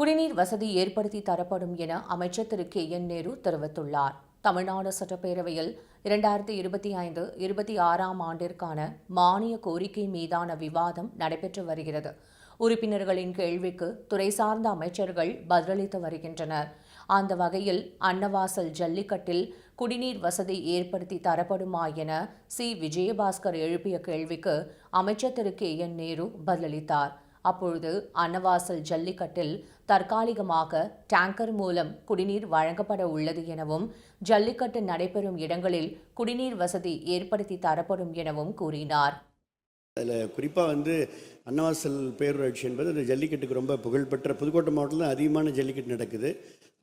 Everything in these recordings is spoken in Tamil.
குடிநீர் வசதி ஏற்படுத்தி தரப்படும் என அமைச்சர் திரு கே என் நேரு தெரிவித்துள்ளார். தமிழ்நாடு சட்டப்பேரவையில் இரண்டாயிரத்தி இருபத்தி ஐந்து இருபத்தி ஆறாம் ஆண்டிற்கான மானிய கோரிக்கை மீதான விவாதம் நடைபெற்று வருகிறது. உறுப்பினர்களின் கேள்விக்கு துறை சார்ந்த அமைச்சர்கள் பதிலளித்து வருகின்றனர். அந்த வகையில் அன்னவாசல் ஜல்லிக்கட்டில் குடிநீர் வசதி ஏற்படுத்தி தரப்படுமா என சி. விஜயபாஸ்கர் எழுப்பிய கேள்விக்கு அமைச்சர் திரு கே என் நேரு பதிலளித்தார். அப்பொழுது அன்னவாசல் ஜல்லிக்கட்டில் தற்காலிகமாக டேங்கர் மூலம் குடிநீர் வழங்கப்பட உள்ளது எனவும் ஜல்லிக்கட்டு நடைபெறும் இடங்களில் குடிநீர் வசதி ஏற்படுத்தி தரப்படும் எனவும் கூறினார். அதில் குறிப்பாக வந்து அன்னவாசல் பேரூராட்சி என்பது அந்த ஜல்லிக்கட்டுக்கு ரொம்ப புகழ்பெற்ற புதுக்கோட்டை மாவட்டத்தில் அதிகமான ஜல்லிக்கட்டு நடக்குது.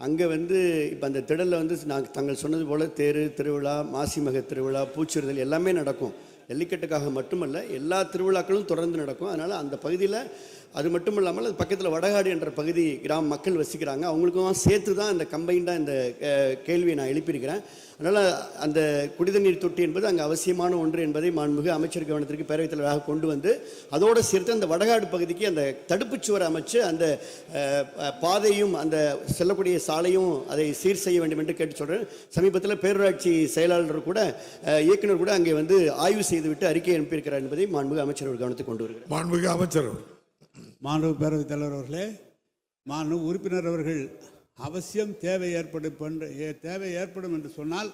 அங்கே வந்து இப்போ அந்த திடலில் வந்து நான் தாங்கள் சொன்னது போல் தேர் திருவிழா மாசிமக திருவிழா பூச்சிறுதல் எல்லாமே நடக்கும். ஜல்லிக்கட்டுக்காக மட்டுமல்ல எல்லா திருவிழாக்களும் தொடர்ந்து நடக்கும். அதனால் அந்த பகுதியில் அது மட்டும் இல்லாமல் அது பக்கத்தில் வடகாடு என்ற பகுதி கிராம மக்கள் வசிக்கிறாங்க. அவங்களுக்கும் சேர்த்து தான் இந்த கம்பைண்டாக இந்த கேள்வியை நான் எழுப்பியிருக்கிறேன். அதனால் அந்த குடிதண்ணீர் தொட்டி என்பது அங்கே அவசியமான ஒன்று என்பதை மாண்புமிகு அமைச்சர் கவனத்திற்கு பேரவைத் தலைவராக கொண்டு வந்து அதோடு சேர்த்து அந்த வடகாடு பகுதிக்கு அந்த தடுப்புச் சுவர் அமைச்சு அந்த பாதையும் அந்த செல்லக்கூடிய சாலையும் அதை சீர் செய்ய வேண்டும் என்று கேட்டு சொல்கிறேன் சமீபத்தில் பேரூராட்சி செயலாளர் கூட இயக்குனர் கூட அங்கே வந்து ஆய்வு செய்துவிட்டு அறிக்கை அனுப்பியிருக்கிறார் என்பதை மாண்புமிகு அமைச்சர் அவர் கவனத்துக்கு கொண்டு வருகிறார். மாண்புமிகு அமைச்சர். மாண்பு பேரவைத் தலைவர் அவர்களே மாண்பு உறுப்பினர் அவர்கள் அவசியம் தேவை ஏற்படும் தேவை ஏற்படும் என்று சொன்னால்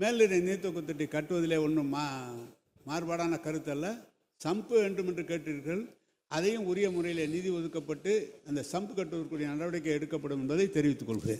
மேல்நிலை நீர்த்தொக்கு தொட்டி கட்டுவதிலே ஒன்றும் மா மாறுபாடான கருத்தல்ல சம்பு வேண்டும் என்று கேட்டீர்கள் அதையும் உரிய முறையில் நிதி ஒதுக்கப்பட்டு அந்த சம்பு கட்டுவதற்குரிய நடவடிக்கை எடுக்கப்படும் என்பதை தெரிவித்துக் கொள்கிறேன்.